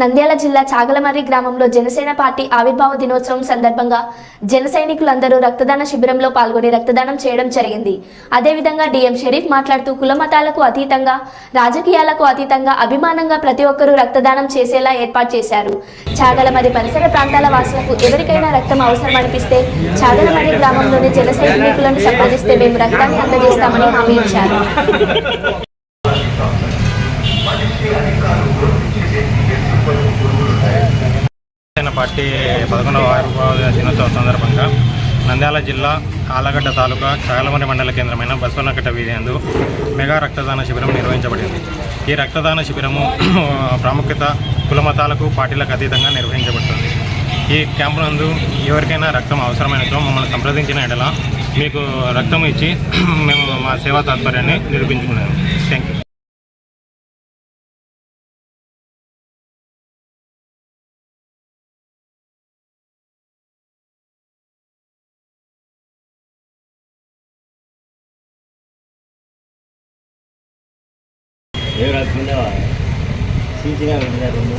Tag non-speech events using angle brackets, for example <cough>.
నంద్యాల జిల్లా చాగలమర్రి గ్రామంలో జనసేన పార్టీ ఆవిర్భావ దినోత్సవం సందర్భంగా జన సైనికులందరూ రక్తదాన శిబిరంలో పాల్గొని రక్తదానం చేయడం జరిగింది. అదేవిధంగా డిఎం షరీఫ్ మాట్లాడుతూ కులమతాలకు అతీతంగా రాజకీయాలకు అతీతంగా అభిమానంగా ప్రతి ఒక్కరూ రక్తదానం చేసేలా ఏర్పాటు చేశారు. చాగలమర్రి పరిసర ప్రాంతాల వాసులకు ఎవరికైనా రక్తం అవసరం అనిపిస్తే చాగలమర్రి గ్రామంలోని జన సైనికులను సంపాదిస్తే మేము రక్తాన్ని అందజేస్తామని హామీ ఇచ్చారు. పార్టీ పదకొండవ ఆవిర్భావ దినోత్సవం సందర్భంగా నంద్యాల జిల్లా ఆలగడ్డ తాలూకా చాగలమరి మండల కేంద్రమైన బసవనకట్ట వీధి యందు మెగా రక్తదాన శిబిరం నిర్వహించబడింది. ఈ రక్తదాన శిబిరము <clears throat> ప్రాముఖ్యత కులమతాలకు పార్టీలకు అతీతంగా నిర్వహించబడుతుంది. ఈ క్యాంపు నందు ఎవరికైనా రక్తం అవసరమైనతో మమ్మల్ని సంప్రదించిన ఎడల మీకు రక్తం ఇచ్చి <clears throat> మేము మా సేవా తాత్పర్యాన్ని నిరూపించుకున్నాము. Thank you 여유랑 빛나와. 신신하고 빛나던데.